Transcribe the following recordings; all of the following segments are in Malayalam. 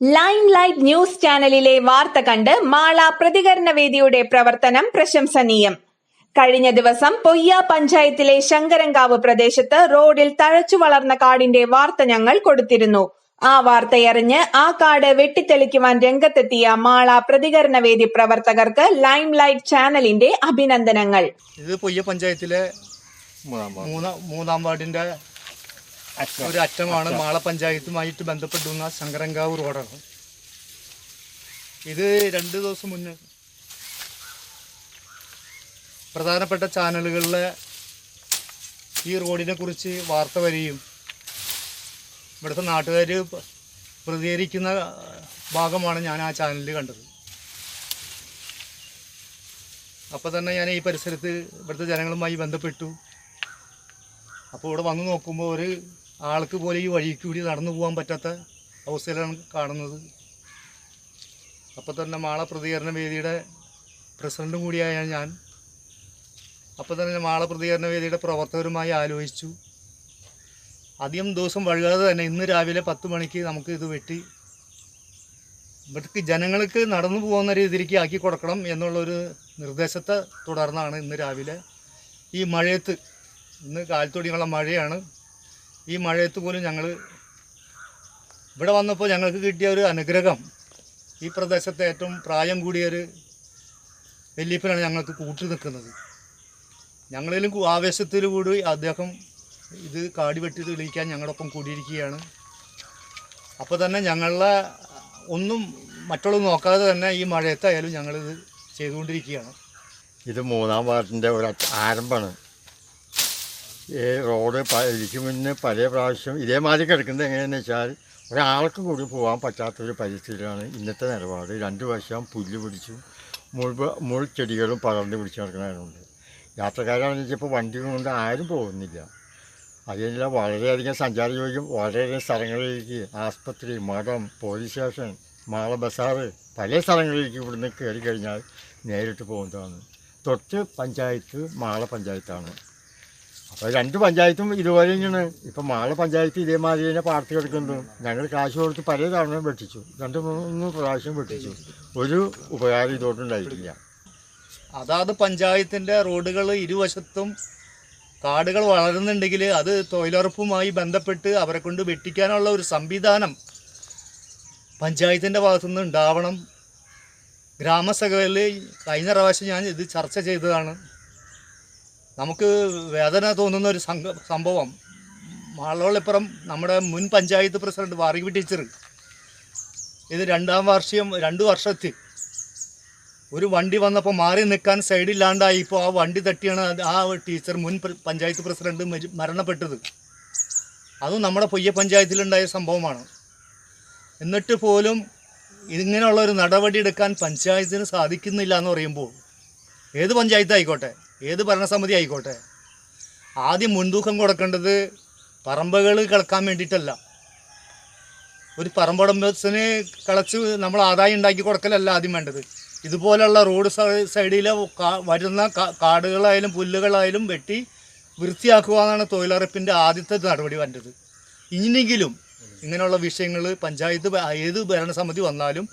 ലൈം ലൈറ്റ് ന്യൂസ് ചാനലിലെ വാർത്ത കണ്ട് മാള പ്രതികരണ വേദിയുടെ പ്രവർത്തനം പ്രശംസനീയം. കഴിഞ്ഞ ദിവസം പൊയ്യ പഞ്ചായത്തിലെ ശങ്കരങ്കാവ് പ്രദേശത്ത് റോഡിൽ തഴച്ചു വളർന്ന കാടിന്റെ വാർത്ത ഞങ്ങൾ കൊടുത്തിരുന്നു. ആ വാർത്തയറിഞ്ഞ് ആ കാട് വെട്ടിത്തെളിക്കുവാൻ രംഗത്തെത്തിയ മാള പ്രതികരണ വേദി പ്രവർത്തകർക്ക് ലൈം ലൈറ്റ് ചാനലിന്റെ അഭിനന്ദനങ്ങൾ. ഇത് പൊയ്യ പഞ്ചായത്തിലെ മൂന്നാം വാർഡിന്റെ ഒരു അറ്റമാണ് മാള പഞ്ചായത്തുമായിട്ട് ബന്ധപ്പെടുന്ന ശങ്കരങ്കാവ് റോഡാണ് ഇത് രണ്ട് ദിവസം മുന്നേ പ്രധാനപ്പെട്ട ചാനലുകളിലെ ഈ റോഡിനെ കുറിച്ച് വാർത്ത വരികയും ഇവിടുത്തെ നാട്ടുകാർ പ്രതികരിക്കുന്ന ഭാഗമാണ് ഞാൻ ആ ചാനലിൽ കണ്ടത്. അപ്പോൾ തന്നെ ഞാൻ ഈ പരിസരത്ത് ഇവിടുത്തെ ജനങ്ങളുമായി ബന്ധപ്പെട്ടു. അപ്പോൾ ഇവിടെ വന്ന് നോക്കുമ്പോൾ ഒരു ആൾക്ക് പോലെ ഈ വഴി കൂടി നടന്നു പോകാൻ പറ്റാത്ത അവസ്ഥയിലാണ് കാണുന്നത്. അപ്പോൾ തന്നെ മാള പ്രതികരണ വേദിയുടെ പ്രസിഡന്റും കൂടിയായ ഞാൻ അപ്പോൾ തന്നെ മാള പ്രതികരണ വേദിയുടെ പ്രവർത്തകരുമായി ആലോചിച്ചു. അധികം ദിവസം വഴുകാതെ തന്നെ ഇന്ന് രാവിലെ പത്ത് മണിക്ക് നമുക്ക് ഇത് വെട്ടി ഇവിടേക്ക് ജനങ്ങൾക്ക് നടന്നു പോകുന്ന രീതിയിലേക്ക് ആക്കി കൊടുക്കണം എന്നുള്ളൊരു നിർദ്ദേശത്തെ തുടർന്നാണ് ഇന്ന് രാവിലെ ഈ മഴയത്ത് ഇന്ന് കാലത്തൊടിയുള്ള മഴയാണ്. ഈ മഴയത്ത് പോലും ഞങ്ങൾ ഇവിടെ വന്നപ്പോൾ ഞങ്ങൾക്ക് കിട്ടിയ ഒരു അനുഗ്രഹം ഈ പ്രദേശത്തെ ഏറ്റവും പ്രായം കൂടിയൊരു വെല്ലിപ്പിനാണ് ഞങ്ങൾക്ക് കൂട്ടി നിൽക്കുന്നത്. ഞങ്ങളിലും ആവേശത്തിൽ കൂടി അദ്ദേഹം ഇത് കാടി വെട്ടി തെളിയിക്കാൻ ഞങ്ങളൊപ്പം കൂടിയിരിക്കുകയാണ്. അപ്പോൾ തന്നെ ഞങ്ങളെ ഒന്നും മറ്റുള്ളത് നോക്കാതെ തന്നെ ഈ മഴയത്തായാലും ഞങ്ങളിത് ചെയ്തുകൊണ്ടിരിക്കുകയാണ്. ഇത് മൂന്നാം വാർഡിന്റെ ഒരു ആരംഭമാണ്. ഈ റോഡ് ഇരിക്കും മുന്നേ പല പ്രാവശ്യം ഇതേമാതിരി കിടക്കുന്നത് എങ്ങനെയാണെന്ന് വെച്ചാൽ ഒരാൾക്ക് കൂടി പോകാൻ പറ്റാത്തൊരു പരിസ്ഥിതിയാണ് ഇന്നത്തെ നിലപാട്. രണ്ട് വശം പുല്ല് പിടിച്ചു മുൾ മുൾ ചെടികളും പടർന്ന് പിടിച്ച് നടക്കുന്നതുകൊണ്ട് യാത്രക്കാരാണെന്ന് വെച്ചപ്പോൾ വണ്ടി കൊണ്ട് ആരും പോകുന്നില്ല. അതിനുള്ള വളരെയധികം സഞ്ചാരയോഗ്യം വളരെയധികം സ്ഥലങ്ങളിലേക്ക് ആസ്പത്രി മഠം പോലീസ് സ്റ്റേഷൻ മാള ബസാറ് പല സ്ഥലങ്ങളിലേക്ക് ഇവിടുന്ന് കയറി കഴിഞ്ഞാൽ നേരിട്ട് പോകുന്നതാണ്. തൊട്ട് പഞ്ചായത്ത് മാള പഞ്ചായത്താണ്. അപ്പോൾ രണ്ട് പഞ്ചായത്തും ഇതുപോലെ തന്നെയാണ്. ഇപ്പം മാള പഞ്ചായത്ത് ഇതേമാതിരി തന്നെ പാർട്ടി എടുക്കുന്നു ഞങ്ങൾ കാശ് കൊടുത്ത് പല തവണ വെട്ടിച്ചു. രണ്ട് മൂന്ന് പ്രാവശ്യം വെട്ടിച്ചു. ഒരു ഉപകാരം ഇതോട്ടുണ്ടായിട്ടില്ല അതാത് പഞ്ചായത്തിന്റെ റോഡുകൾ ഇരുവശത്തും കാടുകൾ വളരുന്നുണ്ടെങ്കിൽ അത് തൊഴിലുറപ്പുമായി ബന്ധപ്പെട്ട് അവരെ കൊണ്ട് വെട്ടിക്കാനുള്ള ഒരു സംവിധാനം പഞ്ചായത്തിന്റെ ഭാഗത്തുനിന്ന് ഉണ്ടാവണം. ഗ്രാമസഭയിൽ കഴിഞ്ഞ പ്രാവശ്യം ഞാൻ ഇത് ചർച്ച ചെയ്തതാണ്. നമുക്ക് വേദന തോന്നുന്ന ഒരു സംഭവം. മാളവള്ളിപ്പുറം നമ്മുടെ മുൻ പഞ്ചായത്ത് പ്രസിഡന്റ് വാറിവി ടീച്ചർ ഇത് രണ്ടാം വാർഷികം രണ്ട് വർഷത്തിൽ ഒരു വണ്ടി വന്നപ്പോൾ മാറി നിൽക്കാൻ സൈഡില്ലാണ്ടായി. ഇപ്പോൾ ആ വണ്ടി തട്ടിയാണ് ആ ടീച്ചർ മുൻ പഞ്ചായത്ത് പ്രസിഡന്റ് മരി- മരണപ്പെട്ടത്. അതും നമ്മുടെ പൊയ്യ പഞ്ചായത്തിലുണ്ടായ സംഭവമാണ്. എന്നിട്ട് പോലും ഇങ്ങനെയുള്ള ഒരു നടപടി എടുക്കാൻ പഞ്ചായത്തിന് സാധിക്കുന്നില്ല എന്ന് പറയുമ്പോൾ ഏത് പഞ്ചായത്ത് ആയിക്കോട്ടെ ഏത് ഭരണസമിതി ആയിക്കോട്ടെ. ആദ്യം മുൻതൂക്കം കൊടുക്കേണ്ടത് പറമ്പുകൾ കിളക്കാൻ വേണ്ടിയിട്ടല്ല. ഒരു പറമ്പുടമ്പത്തിന് കളച്ച് നമ്മൾ ആദായം ഉണ്ടാക്കി കൊടുക്കലല്ല ആദ്യം വേണ്ടത്. ഇതുപോലെയുള്ള റോഡ് സൈഡിലെ വരുന്ന കാടുകളായാലും പുല്ലുകളായാലും വെട്ടി വൃത്തിയാക്കുക എന്നാണ് തൊഴിലുറപ്പിന്റെ ആദ്യത്തെ നടപടി വേണ്ടത് ഇനിയെങ്കിലും ഇങ്ങനെയുള്ള വിഷയങ്ങൾ പഞ്ചായത്ത് ഏത് ഭരണസമിതി വന്നാലും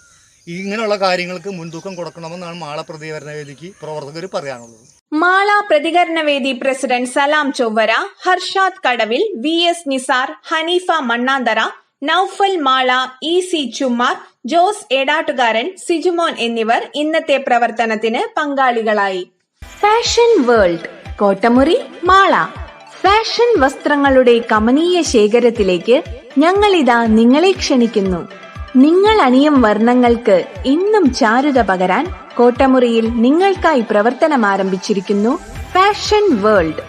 ഇങ്ങനെയുള്ള കാര്യങ്ങൾക്ക് മുൻതൂക്കം കൊടുക്കണമെന്നാണ് മാള പ്രതികരണ വേദിക്ക് പ്രവർത്തകർ പറയാനുള്ളത്. Mala പ്രതികരണവേദി president Salam Chowwara Harshad Kadavil V S Nisar Haneefa Mannanthara Noufal Mala E C Chummar Jose Edattukaran Sijumon എന്നിവർ ഇന്നത്തെ പ്രവർത്തനത്തിന് പങ്കാളികളായി. Fashion world Kottamuri Mala. Fashion വസ്ത്രങ്ങളുടെ കമനീയ ശേഖരത്തിലേക്ക് ഞങ്ങളിതാ നിങ്ങളെ ക്ഷണിക്കുന്നു. നിങ്ങൾ അണിയും വർണങ്ങൾക്ക് ഇന്നും ചാരുത പകരാൻ കോട്ടമുറിയിൽ നിങ്ങൾക്കായി പ്രവർത്തനം ആരംഭിച്ചിരിക്കുന്നു fashion world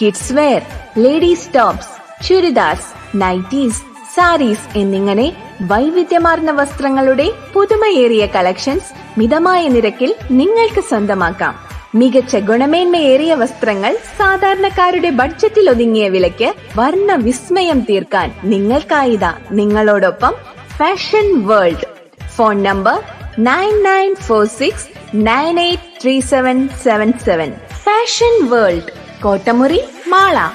kids wear ladies tops churidars nighties saris എന്നിങ്ങനെ വൈവിധ്യമാർന്ന വസ്ത്രങ്ങളുടെ പുതുമയേറിയ കളക്ഷൻസ് മിതമായ നിരക്കിൽ നിങ്ങൾക്ക് സ്വന്തമാക്കാം. മികച്ച ഗുണമേന്മയേറിയ വസ്ത്രങ്ങൾ സാധാരണക്കാരുടെ ബഡ്ജറ്റിൽ ഒതുങ്ങിയ വിലയ്ക്ക് വർണ വിസ്മയം തീർക്കാൻ നിങ്ങൾക്കായിതാ നിങ്ങളോടൊപ്പം Fashion World. Phone number nine nine four six nine eight three seven seven seven. Fashion World, Kotamuri, Mala.